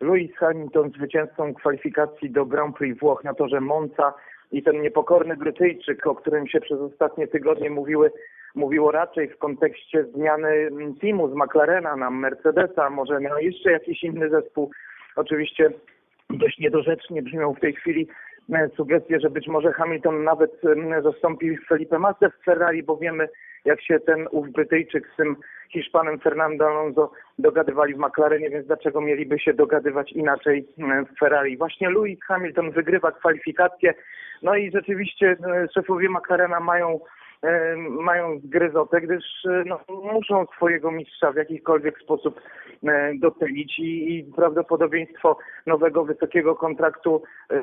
Lewis Hamilton zwycięzcą kwalifikacji do Grand Prix Włoch na torze Monza i ten niepokorny Brytyjczyk, o którym się przez ostatnie tygodnie mówiły, mówiło raczej w kontekście zmiany teamu z McLarena na Mercedesa, może na jeszcze jakiś inny zespół. Oczywiście dość niedorzecznie brzmią w tej chwili e, sugestie, że być może Hamilton nawet mm, zastąpi Felipe Massa w Ferrari, bo wiemy jak się ten ów Brytyjczyk z tym Hiszpanem Fernando Alonso dogadywali w McLarenie, więc dlaczego mieliby się dogadywać inaczej mm, w Ferrari? Właśnie Lewis Hamilton wygrywa kwalifikacje, no i rzeczywiście e, szefowie McLarena mają e, mają zgryzotę, gdyż e, no, muszą swojego mistrza w jakikolwiek sposób e, docenić i, i prawdopodobieństwo nowego wysokiego kontraktu e,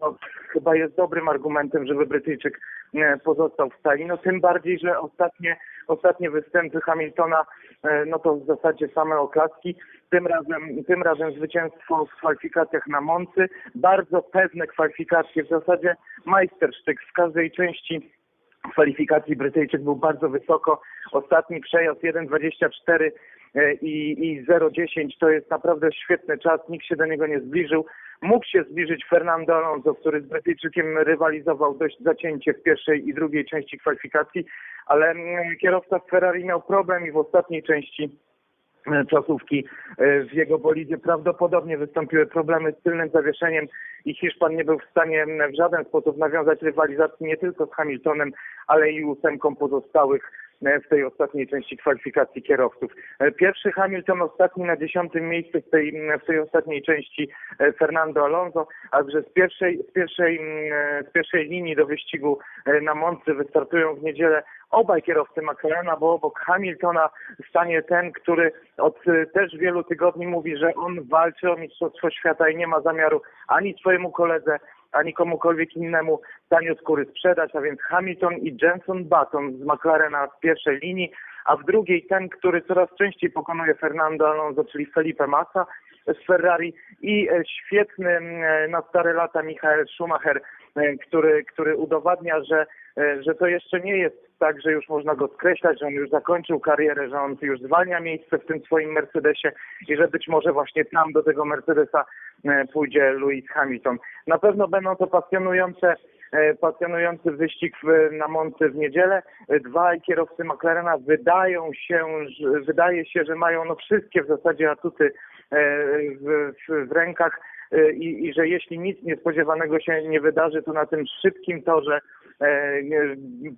no, chyba jest dobrym argumentem, żeby Brytyjczyk e, pozostał w stali. No tym bardziej, że ostatnie, ostatnie występy Hamiltona e, no to w zasadzie same oklaski. Tym razem, tym razem zwycięstwo w kwalifikacjach na Moncy. Bardzo pewne kwalifikacje, w zasadzie majstersztyk w każdej części kwalifikacji Brytyjczyk był bardzo wysoko. Ostatni przejazd 1.24 e, i, i 0.10 to jest naprawdę świetny czas. Nikt się do niego nie zbliżył. Mógł się zbliżyć Fernando Alonso, który z Brytyjczykiem rywalizował dość zacięcie w pierwszej i drugiej części kwalifikacji, ale mm, kierowca Ferrari miał problem i w ostatniej części czasówki e, w jego bolidzie prawdopodobnie wystąpiły problemy z tylnym zawieszeniem i Hiszpan nie był w stanie w żaden sposób nawiązać rywalizacji nie tylko z Hamiltonem, ale i ósemką pozostałych e, w tej ostatniej części kwalifikacji kierowców. E, Pierwszy Hamilton, ostatni na dziesiątym miejscu w tej, w tej ostatniej części e, Fernando Alonso, a że z pierwszej, z pierwszej, mm, z pierwszej linii do wyścigu e, na Moncy wystartują w niedzielę obaj kierowcy McLarena, bo obok Hamiltona stanie ten, który od e, też wielu tygodni mówi, że on walczy o Mistrzostwo Świata i nie ma zamiaru ani swojemu koledze, ani komukolwiek innemu taniu skóry sprzedać, a więc Hamilton i Jenson Button z McLarena w pierwszej linii, a w drugiej ten, który coraz częściej pokonuje Fernando Alonso, czyli Felipe Massa z Ferrari i e, świetny e, na stare lata Michael Schumacher, e, który, który udowadnia, że, że to jeszcze nie jest tak, że już można go skreślać, że on już zakończył karierę, że on już zwalnia miejsce w tym swoim Mercedesie i że być może właśnie tam do tego Mercedesa e, pójdzie Lewis Hamilton. Na pewno będą to pasjonujące e, pasjonujący wyścig na Moncy w niedzielę. E, Dwaj kierowcy McLarena wydają się, że, wydaje się, że mają no wszystkie w zasadzie atuty e, w, w, w rękach e, i, i że jeśli nic niespodziewanego się nie wydarzy, to na tym szybkim torze e,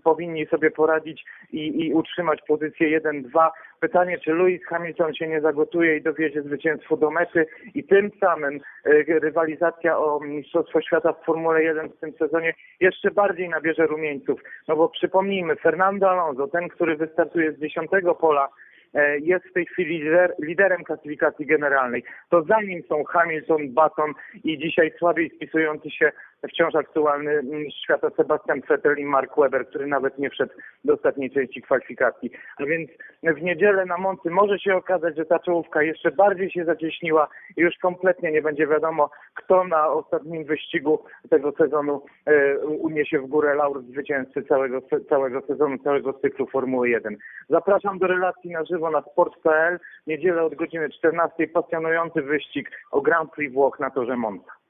powinni sobie poradzić i, i utrzymać pozycję 1-2. Pytanie, czy Lewis Hamilton się nie zagotuje i dowiezie zwycięstwo do mety i tym samym e, rywalizacja o Mistrzostwo Świata w Formule 1 w tym sezonie jeszcze bardziej nabierze rumieńców. No bo przypomnijmy, Fernando Alonso, ten, który wystartuje z dziesiątego pola, e, jest w tej chwili lider, liderem klasyfikacji generalnej. To za nim są Hamilton, Button i dzisiaj słabiej spisujący się wciąż aktualny mistrz świata Sebastian Vettel i Mark Webber, który nawet nie wszedł do ostatniej części kwalifikacji. A więc w niedzielę na Moncy może się okazać, że ta czołówka jeszcze bardziej się zacieśniła i już kompletnie nie będzie wiadomo, kto na ostatnim wyścigu tego sezonu e, uniesie w górę laur zwycięzcy całego, całego sezonu, całego cyklu Formuły 1. Zapraszam do relacji na żywo na sport.pl. Niedzielę od godziny 14 pasjonujący wyścig o Grand Prix Włoch na torze Monza.